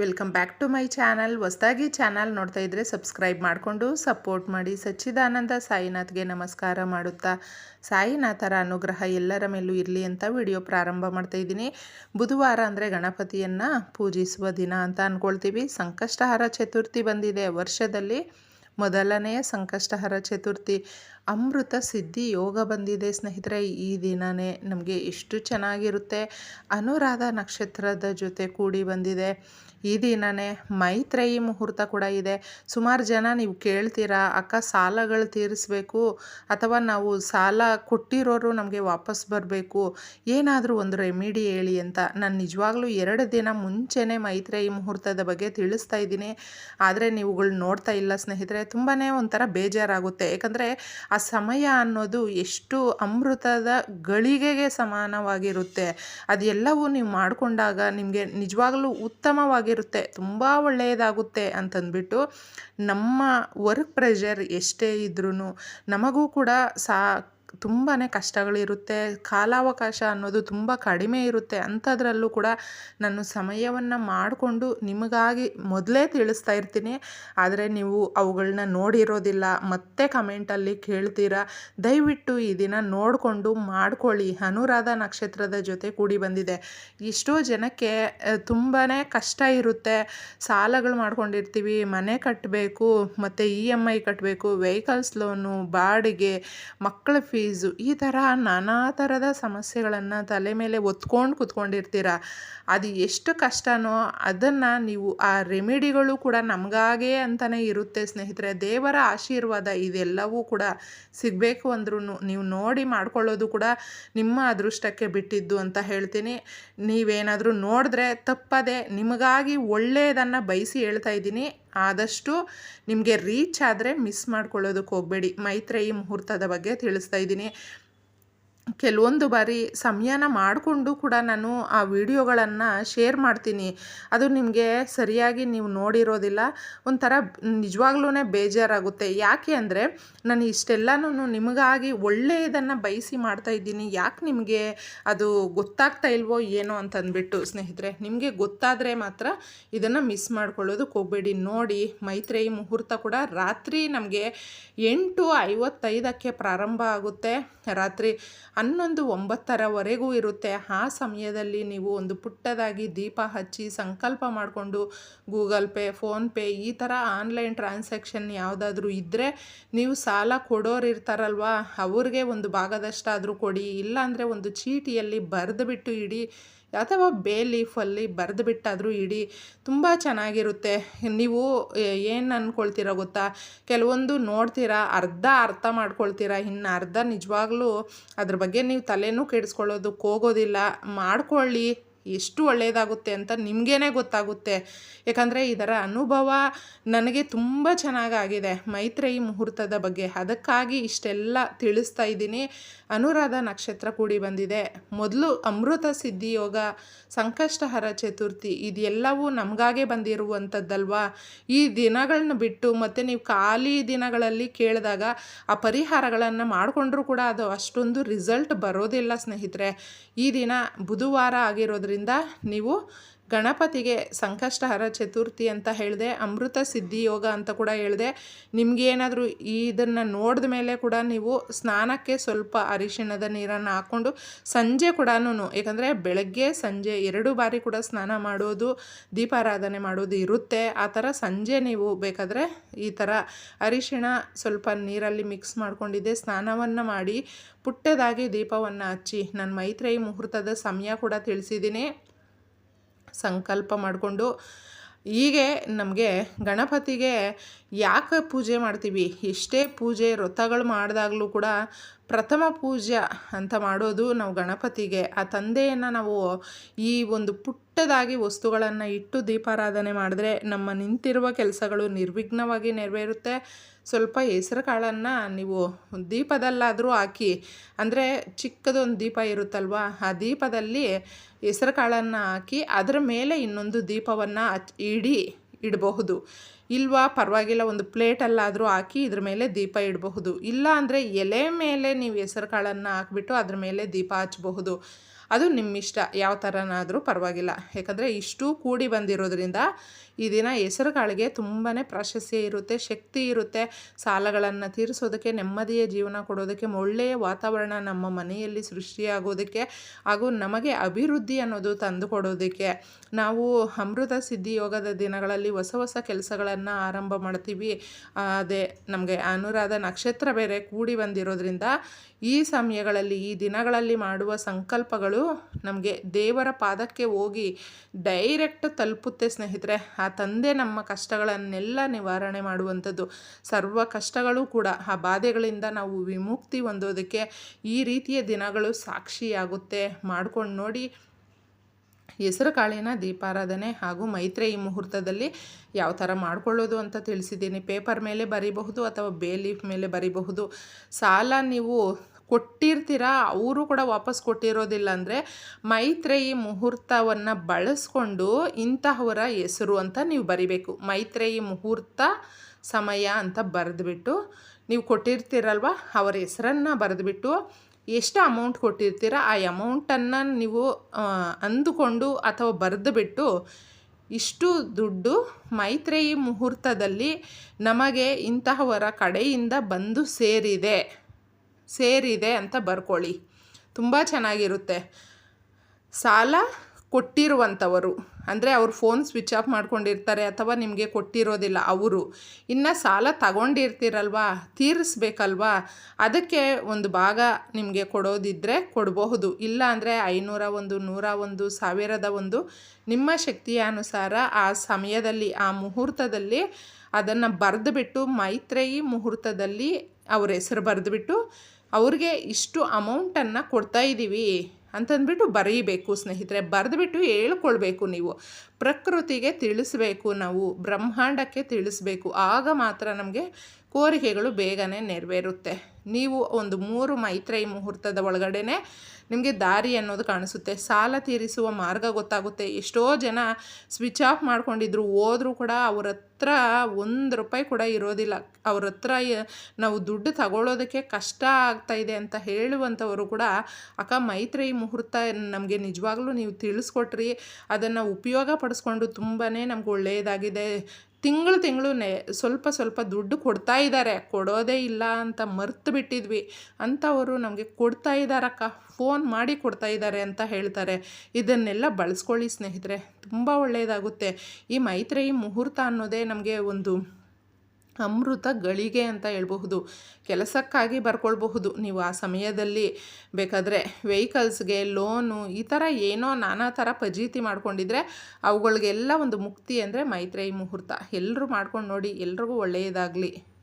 Welcome back to my channel. ಹೊಸದಾಗಿ channel ನೋಡ್ತಾ ಇದ್ದರೆ ಸಬ್ಸ್ಕ್ರೈಬ್ ಮಾಡಿಕೊಂಡು ಸಪೋರ್ಟ್ ಮಾಡಿ. ಸಚ್ಚಿದಾನಂದ ಸಾಯಿನಾಥ್ಗೆ ನಮಸ್ಕಾರ ಮಾಡುತ್ತಾ. ಸಾಯಿನಾಥರ ಅನುಗ್ರಹ ಎಲ್ಲರ ಮೇಲೂ ಇರಲಿ ಅಂತ ವಿಡಿಯೋ ಪ್ರಾರಂಭ ಮಾಡ್ತಾ ಇದ್ದೀನಿ. ಬುಧವಾರ ಅಂದರೆ ಗಣಪತಿಯನ್ನು ಪೂಜಿಸುವ ದಿನ ಅಂತ ಅಂದ್ಕೊಳ್ತೀವಿ ಸಂಕಷ್ಟಹರ ಚತುರ್ಥಿ ಬಂದಿದೆ. ವರ್ಷದಲ್ಲಿ ಮೊದಲನೆಯ ಸಂಕಷ್ಟಹರ ಚತುರ್ಥಿ. ಅಮೃತ ಸಿದ್ಧಿ ಯೋಗ ಬಂದಿದೆ ಸ್ನೇಹಿತರೆ, ಈ ದಿನವೇ ನಮಗೆ ಎಷ್ಟು ಚೆನ್ನಾಗಿರುತ್ತೆ. ಅನುರಾಧ ನಕ್ಷತ್ರದ ಜೊತೆ ಕೂಡಿ ಬಂದಿದೆ. ಈ ದಿನವೇ ಮೈತ್ರೇಯಿ ಮುಹೂರ್ತ ಕೂಡ ಇದೆ. ಸುಮಾರು ಜನ ನೀವು ಕೇಳ್ತೀರಾ, ಅಕ್ಕ, ಸಾಲಗಳು ತೀರಿಸಬೇಕು ಅಥವಾ ನಾವು ಸಾಲ ಕೊಟ್ಟಿರೋರು ನಮಗೆ ವಾಪಸ್ ಬರಬೇಕು, ಏನಾದರೂ ಒಂದು ರೆಮಿಡಿ ಹೇಳಿ ಅಂತ ನಾನು ನಿಜವಾಗ್ಲೂ ಎರಡು ದಿನ ಮುಂಚೆನೇ ಮೈತ್ರೇಯಿ ಮುಹೂರ್ತದ ಬಗ್ಗೆ ತಿಳಿಸ್ತಾ ಇದ್ದೀನಿ. ಆದರೆ ನೀವುಗಳು ನೋಡ್ತಾ ಇಲ್ಲ ಸ್ನೇಹಿತರೆ ತುಂಬಾ ಒಂಥರ ಬೇಜಾರಾಗುತ್ತೆ. ಯಾಕಂದರೆ ಸಮಯ ಅನ್ನೋದು ಎಷ್ಟು ಅಮೃತದ ಗಳಿಗೆಗೆ ಸಮಾನವಾಗಿರುತ್ತೆ. ಅದೆಲ್ಲವೂ ನೀವು ಮಾಡಿಕೊಂಡಾಗ ನಿಮಗೆ ನಿಜವಾಗ್ಲೂ ಉತ್ತಮವಾಗಿರುತ್ತೆ. ತುಂಬ ಒಳ್ಳೆಯದಾಗುತ್ತೆ ಅಂತಂದ್ಬಿಟ್ಟು ನಮ್ಮ ವರ್ಕ್ ಪ್ರೆಷರ್ ಎಷ್ಟೇ ಇದ್ರೂ ನಮಗೂ ಕೂಡ ಸಾ ತುಂಬಾ ಕಷ್ಟಗಳಿರುತ್ತೆ. ಕಾಲಾವಕಾಶ ಅನ್ನೋದು ತುಂಬ ಕಡಿಮೆ ಇರುತ್ತೆ. ಅಂಥದ್ರಲ್ಲೂ ಕೂಡ ನಾನು ಸಮಯವನ್ನು ಮಾಡಿಕೊಂಡು ನಿಮಗಾಗಿ ಮೊದಲೇ ತಿಳಿಸ್ತಾ ಇರ್ತೀನಿ. ಆದರೆ ನೀವು ಅವುಗಳನ್ನ ನೋಡಿರೋದಿಲ್ಲ. ಮತ್ತೆ ಕಮೆಂಟಲ್ಲಿ ಕೇಳ್ತೀರಾ? ದಯವಿಟ್ಟು ಈ ದಿನ ನೋಡಿಕೊಂಡು ಮಾಡ್ಕೊಳ್ಳಿ. ಅನುರಾಧ ನಕ್ಷತ್ರದ ಜೊತೆ ಕೂಡಿ ಬಂದಿದೆ. ಎಷ್ಟೋ ಜನಕ್ಕೆ ತುಂಬಾ ಕಷ್ಟ ಇರುತ್ತೆ. ಸಾಲಗಳು ಮಾಡ್ಕೊಂಡಿರ್ತೀವಿ, ಮನೆ ಕಟ್ಟಬೇಕು ಮತ್ತು ಇ ಎಂ ಐ ಕಟ್ಟಬೇಕು ವೆಹಿಕಲ್ಸ್ ಲೋನು, ಬಾಡಿಗೆ, ಮಕ್ಕಳ ಫೀಸು ಈ ಥರ ನಾನಾ ಥರದ ಸಮಸ್ಯೆಗಳನ್ನು ತಲೆ ಮೇಲೆ ಒತ್ಕೊಂಡು ಕುತ್ಕೊಂಡಿರ್ತೀರ? ಅದು ಎಷ್ಟು ಕಷ್ಟನೋ ಅದನ್ನು ನೀವು ಆ ರೆಮಿಡಿಗಳು ಕೂಡ ನಮಗಾಗೇ ಅಂತಲೇ ಇರುತ್ತೆ ಸ್ನೇಹಿತರೆ. ದೇವರ ಆಶೀರ್ವಾದ ಇದೆಲ್ಲವೂ ಕೂಡ ಸಿಗಬೇಕು ಅಂದ್ರೂ ನೀವು ನೋಡಿ ಮಾಡ್ಕೊಳ್ಳೋದು ಕೂಡ ನಿಮ್ಮ ಅದೃಷ್ಟಕ್ಕೆ ಬಿಟ್ಟಿದ್ದು ಅಂತ ಹೇಳ್ತೀನಿ. ನೀವೇನಾದರೂ ನೋಡಿದ್ರೆ ತಪ್ಪದೆ ನಿಮಗಾಗಿ ಒಳ್ಳೆಯದನ್ನು ಬಯಸಿ ಹೇಳ್ತಾ ಇದ್ದೀನಿ. ಆದಷ್ಟು ನಿಮಗೆ ರೀಚ್ ಆದರೆ ಮಿಸ್ ಮಾಡ್ಕೊಳ್ಳೋದಕ್ಕೆ ಹೋಗಬೇಡಿ. ಮೈತ್ರೇಯಿ ಮುಹೂರ್ತದ ಬಗ್ಗೆ ತಿಳಿಸ್ತಾ ಇದ್ದೀನಿ. ಕೆಲವೊಂದು ಬಾರಿ ಸಮಯನ ಮಾಡಿಕೊಂಡು ಕೂಡ ನಾನು ಆ ವಿಡಿಯೋಗಳನ್ನು ಶೇರ್ ಮಾಡ್ತೀನಿ. ಅದು ನಿಮಗೆ ಸರಿಯಾಗಿ ನೀವು ನೋಡಿರೋದಿಲ್ಲ. ಒಂಥರ ನಿಜವಾಗ್ಲೂ ಬೇಜಾರಾಗುತ್ತೆ. ಯಾಕೆ ಅಂದರೆ ನಾನು ಇಷ್ಟೆಲ್ಲನೂ ನಿಮಗಾಗಿ ಒಳ್ಳೆಯದನ್ನು ಬಯಸಿ ಮಾಡ್ತಾ ಇದ್ದೀನಿ. ಯಾಕೆ ನಿಮಗೆ ಅದು ಗೊತ್ತಾಗ್ತಾ ಇಲ್ವೋ ಏನೋ ಅಂತಂದ್ಬಿಟ್ಟು ಸ್ನೇಹಿತರೆ, ನಿಮಗೆ ಗೊತ್ತಾದರೆ ಮಾತ್ರ ಇದನ್ನು ಮಿಸ್ ಮಾಡ್ಕೊಳ್ಳೋದಕ್ಕೆ ಹೋಗಬೇಡಿ. ನೋಡಿ, ಮೈತ್ರೇಯಿ ಮುಹೂರ್ತ ಕೂಡ ರಾತ್ರಿ ನಮಗೆ ಎಂಟು ಐವತ್ತೈದಕ್ಕೆ ಪ್ರಾರಂಭ ಆಗುತ್ತೆ. ರಾತ್ರಿ ಹನ್ನೊಂದು ಒಂಬತ್ತರವರೆಗೂ ಇರುತ್ತೆ. ಆ ಸಮಯದಲ್ಲಿ ನೀವು ಒಂದು ಪುಟ್ಟದಾಗಿ ದೀಪ ಹಚ್ಚಿ ಸಂಕಲ್ಪ ಮಾಡಿಕೊಂಡು ಗೂಗಲ್ ಪೇ ಫೋನ್ಪೇ ಈ ಥರ ಆನ್ಲೈನ್ ಟ್ರಾನ್ಸಾಕ್ಷನ್ ಯಾವುದಾದ್ರೂ ಇದ್ದರೆ ನೀವು ಸಾಲ ಕೊಡೋರು ಇರ್ತಾರಲ್ವ ಅವ್ರಿಗೆ ಒಂದು ಭಾಗದಷ್ಟಾದರೂ ಕೊಡಿ. ಇಲ್ಲಾಂದರೆ ಒಂದು ಚೀಟಿಯಲ್ಲಿ ಬರೆದು ಬಿಟ್ಟು ಇಡಿ. ಅಥವಾ ಬೇ ಲೀಫಲ್ಲಿ ಬರೆದು ಬಿಟ್ಟಾದರೂ ಇಡಿ ತುಂಬ ಚೆನ್ನಾಗಿರುತ್ತೆ. ನೀವು ಏನು ಅಂದ್ಕೊಳ್ತೀರ ಗೊತ್ತಾ? ಕೆಲವೊಂದು ನೋಡ್ತೀರಾ, ಅರ್ಧ ಅರ್ಥ ಮಾಡ್ಕೊಳ್ತೀರಾ, ಇನ್ನು ಅರ್ಧ ನಿಜವಾಗ್ಲೂ ಅದ್ರ ಬಗ್ಗೆ ನೀವು ತಲೆನೂ ಕೆಡಿಸ್ಕೊಳ್ಳೋದಕ್ಕೆ ಹೋಗೋದಿಲ್ಲ. ಮಾಡ್ಕೊಳ್ಳಿ. ಎಷ್ಟು ಒಳ್ಳೆಯದಾಗುತ್ತೆ ಅಂತ ನಿಮಗೇನೆ ಗೊತ್ತಾಗುತ್ತೆ. ಯಾಕಂದರೆ ಇದರ ಅನುಭವ ನನಗೆ ತುಂಬ ಚೆನ್ನಾಗಾಗಿದೆ ಮೈತ್ರೇಯಿ ಮುಹೂರ್ತದ ಬಗ್ಗೆ. ಅದಕ್ಕಾಗಿ ಇಷ್ಟೆಲ್ಲ ತಿಳಿಸ್ತಾ ಇದ್ದೀನಿ. ಅನುರಾಧ ನಕ್ಷತ್ರ ಕೂಡಿ ಬಂದಿದೆ. ಮೊದಲು ಅಮೃತ ಸಿದ್ಧಿ ಯೋಗ, ಸಂಕಷ್ಟಹರ ಚತುರ್ಥಿ ಇದೆಲ್ಲವೂ ನಮಗಾಗೆ ಬಂದಿರುವಂಥದ್ದಲ್ವಾ ಈ ದಿನಗಳನ್ನ ಬಿಟ್ಟು ಮತ್ತು ನೀವು ಖಾಲಿ ದಿನಗಳಲ್ಲಿ ಕೇಳಿದಾಗ ಆ ಪರಿಹಾರಗಳನ್ನು ಮಾಡಿಕೊಂಡ್ರೂ ಕೂಡ ಅದು ಅಷ್ಟೊಂದು ರಿಸಲ್ಟ್ ಬರೋದಿಲ್ಲ ಸ್ನೇಹಿತರೆ. ಈ ದಿನ ಬುಧವಾರ ಆಗಿರೋದ್ರಿಂದ ನೀವು ಗಣಪತಿಗೆ ಸಂಕಷ್ಟಹರ ಚತುರ್ಥಿ ಅಂತ ಹೇಳಿದೆ, ಅಮೃತ ಸಿದ್ಧಿ ಯೋಗ ಅಂತ ಕೂಡ ಹೇಳಿದೆ. ನಿಮಗೇನಾದರೂ ಇದನ್ನು ನೋಡಿದ ಮೇಲೆ ಕೂಡ ನೀವು ಸ್ನಾನಕ್ಕೆ ಸ್ವಲ್ಪ ಅರಿಶಿಣದ ನೀರನ್ನು ಹಾಕ್ಕೊಂಡು ಸಂಜೆ ಕೂಡ ಏಕೆಂದರೆ ಬೆಳಗ್ಗೆ ಸಂಜೆ ಎರಡು ಬಾರಿ ಕೂಡ ಸ್ನಾನ ಮಾಡೋದು, ದೀಪಾರಾಧನೆ ಮಾಡೋದು ಇರುತ್ತೆ. ಆ ಥರ ಸಂಜೆ ನೀವು ಬೇಕಾದರೆ ಈ ಥರ ಅರಿಶಿಣ ಸ್ವಲ್ಪ ನೀರಲ್ಲಿ ಮಿಕ್ಸ್ ಮಾಡಿಕೊಂಡಿದ್ದೆ, ಸ್ನಾನವನ್ನು ಮಾಡಿ ಪುಟ್ಟದಾಗಿ ದೀಪವನ್ನು ಹಚ್ಚಿ. ನಾನು ಮೈತ್ರೇಯಿ ಮುಹೂರ್ತದ ಸಮಯ ಕೂಡ ತಿಳಿಸಿದ್ದೀನಿ. ಸಂಕಲ್ಪ ಮಾಡಿಕೊಂಡು ಹೀಗೆ ನಮಗೆ ಗಣಪತಿಗೆ ಯಾಕೆ ಪೂಜೆ ಮಾಡ್ತೀವಿ? ಎಷ್ಟೇ ಪೂಜೆ ವ್ರತಗಳು ಮಾಡಿದಾಗಲೂ ಕೂಡ ಪ್ರಥಮ ಪೂಜ್ಯ ಅಂತ ಮಾಡೋದು ನಾವು ಗಣಪತಿಗೆ. ಆ ತಂದೆಯನ್ನು ನಾವು ಈ ಒಂದು ಪುಟ್ಟದಾಗಿ ವಸ್ತುಗಳನ್ನು ಇಟ್ಟು ದೀಪಾರಾಧನೆ ಮಾಡಿದ್ರೆ ನಮ್ಮ ನಿಂತಿರುವ ಕೆಲಸಗಳು ನಿರ್ವಿಘ್ನವಾಗಿ ನೆರವೇರುತ್ತೆ. ಸ್ವಲ್ಪ ಹೆಸರು ಕಾಳನ್ನು ನೀವು ದೀಪದಲ್ಲಾದರೂ ಹಾಕಿ, ಅಂದರೆ ಚಿಕ್ಕದೊಂದು ದೀಪ ಇರುತ್ತಲ್ವ, ಆ ದೀಪದಲ್ಲಿ ಹೆಸರು ಕಾಳನ್ನು ಹಾಕಿ, ಅದರ ಮೇಲೆ ಇನ್ನೊಂದು ದೀಪವನ್ನು ಇಡಿ. ಇಡಬಹುದು. ಇಲ್ವಾ? ಪರವಾಗಿಲ್ಲ, ಒಂದು ಪ್ಲೇಟಲ್ಲಾದರೂ ಹಾಕಿ ಇದ್ರ ಮೇಲೆ ದೀಪ ಇಡಬಹುದು. ಇಲ್ಲ ಅಂದರೆ ಎಲೆ ಮೇಲೆ ನೀವು ಹೆಸರು ಕಾಳನ್ನು ಹಾಕ್ಬಿಟ್ಟು ಅದ್ರ ಮೇಲೆ ದೀಪ ಹಚ್ಚಬಹುದು. ಅದು ನಿಮ್ಮಿಷ್ಟ. ಯಾವ ಥರನಾದರೂ ಪರವಾಗಿಲ್ಲ. ಯಾಕಂದರೆ ಇಷ್ಟು ಕೂಡಿ ಬಂದಿರೋದ್ರಿಂದ ಈ ದಿನ ಹೆಸರು ಕಾಳಿಗೆ ತುಂಬಾ ಪ್ರಾಶಸ್ತ್ಯ ಇರುತ್ತೆ, ಶಕ್ತಿ ಇರುತ್ತೆ. ಸಾಲಗಳನ್ನು ತೀರಿಸೋದಕ್ಕೆ, ನೆಮ್ಮದಿಯ ಜೀವನ ಕೊಡೋದಕ್ಕೆ, ಒಳ್ಳೆಯ ವಾತಾವರಣ ನಮ್ಮ ಮನೆಯಲ್ಲಿ ಸೃಷ್ಟಿಯಾಗೋದಕ್ಕೆ ಹಾಗೂ ನಮಗೆ ಅಭಿವೃದ್ಧಿ ಅನ್ನೋದು ತಂದು ಕೊಡೋದಕ್ಕೆ ನಾವು ಅಮೃತ ಸಿದ್ಧಿ ಯೋಗದ ದಿನಗಳಲ್ಲಿ ಹೊಸ ಹೊಸ ಕೆಲಸಗಳನ್ನು ಆರಂಭ ಮಾಡ್ತೀವಿ. ಅದೇ ನಮಗೆ ಅನುರಾಧ ನಕ್ಷತ್ರ ಬೇರೆ ಕೂಡಿ ಬಂದಿರೋದ್ರಿಂದ ಈ ಸಮಯಗಳಲ್ಲಿ, ಈ ದಿನಗಳಲ್ಲಿ ಮಾಡುವ ಸಂಕಲ್ಪಗಳು ನಮಗೆ ದೇವರ ಪಾದಕ್ಕೆ ಹೋಗಿ ಡೈರೆಕ್ಟ್ ತಲುಪುತ್ತೆ ಸ್ನೇಹಿತರೆ. ತಂದೆ ನಮ್ಮ ಕಷ್ಟಗಳನ್ನೆಲ್ಲ ನಿವಾರಣೆ ಮಾಡುವಂಥದ್ದು. ಸರ್ವ ಕಷ್ಟಗಳು ಕೂಡ ಆ ಬಾಧೆಗಳಿಂದ ನಾವು ವಿಮುಕ್ತಿ ಹೊಂದೋದಕ್ಕೆ ಈ ರೀತಿಯ ದಿನಗಳು ಸಾಕ್ಷಿಯಾಗುತ್ತೆ. ಮಾಡ್ಕೊಂಡು ನೋಡಿ ಹೆಸರು ಕಾಳಿನ ದೀಪಾರಾಧನೆ ಹಾಗೂ ಮೈತ್ರಿ ಈ ಮುಹೂರ್ತದಲ್ಲಿ ಯಾವ ಥರ ಮಾಡ್ಕೊಳ್ಳೋದು ಅಂತ ತಿಳಿಸಿದ್ದೀನಿ. ಪೇಪರ್ ಮೇಲೆ ಬರೀಬಹುದು ಅಥವಾ ಬೇ ಲೀಫ್ ಮೇಲೆ ಬರೀಬಹುದು? ಸಾಲ ನೀವು ಕೊಟ್ಟಿರ್ತೀರ? ಅವರು ಕೂಡ ವಾಪಸ್ ಕೊಟ್ಟಿರೋದಿಲ್ಲ ಅಂದರೆ ಮೈತ್ರೇಯಿ ಮುಹೂರ್ತವನ್ನು ಬಳಸ್ಕೊಂಡು ಇಂತಹವರ ಹೆಸರು ಅಂತ ನೀವು ಬರಿಬೇಕು. ಮೈತ್ರೇಯಿ ಮುಹೂರ್ತ ಸಮಯ ಅಂತ ಬರೆದ್ಬಿಟ್ಟು ನೀವು ಕೊಟ್ಟಿರ್ತೀರಲ್ವ? ಅವರ ಹೆಸರನ್ನು ಬರೆದ್ಬಿಟ್ಟು ಎಷ್ಟು ಅಮೌಂಟ್ ಕೊಟ್ಟಿರ್ತೀರ? ಆ ಅಮೌಂಟನ್ನು ನೀವು ಅಂದುಕೊಂಡು ಅಥವಾ ಬರೆದುಬಿಟ್ಟು ಇಷ್ಟು ದುಡ್ಡು ಮೈತ್ರೇಯಿ ಮುಹೂರ್ತದಲ್ಲಿ ನಮಗೆ ಇಂತಹವರ ಕಡೆಯಿಂದ ಬಂದು ಸೇರಿದೆ. ಸೇರಿದೆ ಅಂತ ಬರ್ಕೊಳ್ಳಿ. ತುಂಬ ಚೆನ್ನಾಗಿರುತ್ತೆ. ಸಾಲ ಕೊಟ್ಟಿರುವಂಥವರು, ಅಂದರೆ ಅವ್ರು ಫೋನ್ ಸ್ವಿಚ್ ಆಫ್ ಮಾಡ್ಕೊಂಡಿರ್ತಾರೆ ಅಥವಾ ನಿಮಗೆ ಕೊಟ್ಟಿರೋದಿಲ್ಲ ಅವರು, ಇನ್ನು ಸಾಲ ತಗೊಂಡಿರ್ತೀರಲ್ವಾ, ತೀರಿಸ್ಬೇಕಲ್ವಾ, ಅದಕ್ಕೆ ಒಂದು ಭಾಗ ನಿಮಗೆ ಕೊಡೋದಿದ್ದರೆ ಕೊಡಬಹುದು. ಇಲ್ಲ ಅಂದರೆ ಐನೂರ ಒಂದು, ನೂರ ಒಂದು, ಸಾವಿರದ ಒಂದು, ನಿಮ್ಮ ಶಕ್ತಿಯ ಅನುಸಾರ ಆ ಸಮಯದಲ್ಲಿ, ಆ ಮುಹೂರ್ತದಲ್ಲಿ ಅದನ್ನು ಬರೆದುಬಿಟ್ಟು ಮೈತ್ರೇಯಿ ಮುಹೂರ್ತದಲ್ಲಿ ಅವ್ರ ಹೆಸರು ಬರೆದುಬಿಟ್ಟು ಅವ್ರಿಗೆ ಇಷ್ಟು ಅಮೌಂಟನ್ನು ಕೊಡ್ತಾ ಇದ್ದೀವಿ ಅಂತಂದ್ಬಿಟ್ಟು ಬರೀಬೇಕು ಸ್ನೇಹಿತರೆ. ಬರೆದ್ಬಿಟ್ಟು ಹೇಳ್ಕೊಳ್ಬೇಕು ನೀವು. ಪ್ರಕೃತಿಗೆ ತಿಳಿಸ್ಬೇಕು ನಾವು, ಬ್ರಹ್ಮಾಂಡಕ್ಕೆ ತಿಳಿಸ್ಬೇಕು. ಆಗ ಮಾತ್ರ ನಮಗೆ ಕೋರಿಕೆಗಳು ಬೇಗನೆ ನೆರವೇರುತ್ತೆ. ನೀವು ಒಂದು ಮೂರು ಮೈತ್ರೈ ಮುಹೂರ್ತದ ಒಳಗಡೆ ನಿಮಗೆ ದಾರಿ ಅನ್ನೋದು ಕಾಣಿಸುತ್ತೆ. ಸಾಲ ತೀರಿಸುವ ಮಾರ್ಗ ಗೊತ್ತಾಗುತ್ತೆ. ಎಷ್ಟೋ ಜನ ಸ್ವಿಚ್ ಆಫ್ ಮಾಡ್ಕೊಂಡಿದ್ರು, ಹೋದರೂ ಕೂಡ ಅವ್ರ ಹತ್ರ ಒಂದು ರೂಪಾಯಿ ಕೂಡ ಇರೋದಿಲ್ಲ. ಅವ್ರ ಹತ್ರ ನಾವು ದುಡ್ಡು ತಗೊಳ್ಳೋದಕ್ಕೆ ಕಷ್ಟ ಆಗ್ತಾಯಿದೆ ಅಂತ ಹೇಳುವಂಥವರು ಕೂಡ, ಅಕ್ಕ ಮೈತ್ರಿ ಮುಹೂರ್ತ ನಮಗೆ ನಿಜವಾಗ್ಲೂ ನೀವು ತಿಳಿಸ್ಕೊಟ್ರಿ, ಅದನ್ನು ಉಪಯೋಗ ಪಡಿಸ್ಕೊಂಡು ತುಂಬಾ ನಮ್ಗೆ ಒಳ್ಳೆಯದಾಗಿದೆ. ತಿಂಗಳು ತಿಂಗಳು ಸ್ವಲ್ಪ ಸ್ವಲ್ಪ ದುಡ್ಡು ಕೊಡ್ತಾ ಇದ್ದಾರೆ. ಕೊಡೋದೇ ಇಲ್ಲ ಅಂತ ಮರ್ತು ಬಿಟ್ಟಿದ್ವಿ. ಅಂಥವರು ನಮಗೆ ಕೊಡ್ತಾ ಇದ್ದಾರಕ್ಕ, ಫೋನ್ ಮಾಡಿ ಕೊಡ್ತಾ ಇದ್ದಾರೆ ಅಂತ ಹೇಳ್ತಾರೆ. ಇದನ್ನೆಲ್ಲ ಬಳಸ್ಕೊಳ್ಳಿ ಸ್ನೇಹಿತರೆ, ತುಂಬ ಒಳ್ಳೆಯದಾಗುತ್ತೆ. ಈ ಮೈತ್ರೇಯಿ ಮುಹೂರ್ತ ಅನ್ನೋದೇ ನಮಗೆ ಒಂದು ಅಮೃತ ಗಳಿಗೆ ಅಂತ ಹೇಳ್ಬಹುದು. ಕೆಲಸಕ್ಕಾಗಿ ಬರ್ಕೊಳ್ಬಹುದು. ನೀವು ಆ ಸಮಯದಲ್ಲಿ ಬೇಕಾದರೆ ವೆಹಿಕಲ್ಸ್ಗೆ ಲೋನು ಈ ಥರ ಏನೋ ನಾನಾ ಥರ ಪಜೀತಿ ಮಾಡ್ಕೊಂಡಿದ್ರೆ ಅವುಗಳಿಗೆಲ್ಲ ಒಂದು ಮುಕ್ತಿ ಅಂದರೆ ಮೈತ್ರೇಯಿ ಮುಹೂರ್ತ. ಎಲ್ಲರೂ ಮಾಡ್ಕೊಂಡು ನೋಡಿ, ಎಲ್ರಿಗೂ ಒಳ್ಳೆಯದಾಗಲಿ.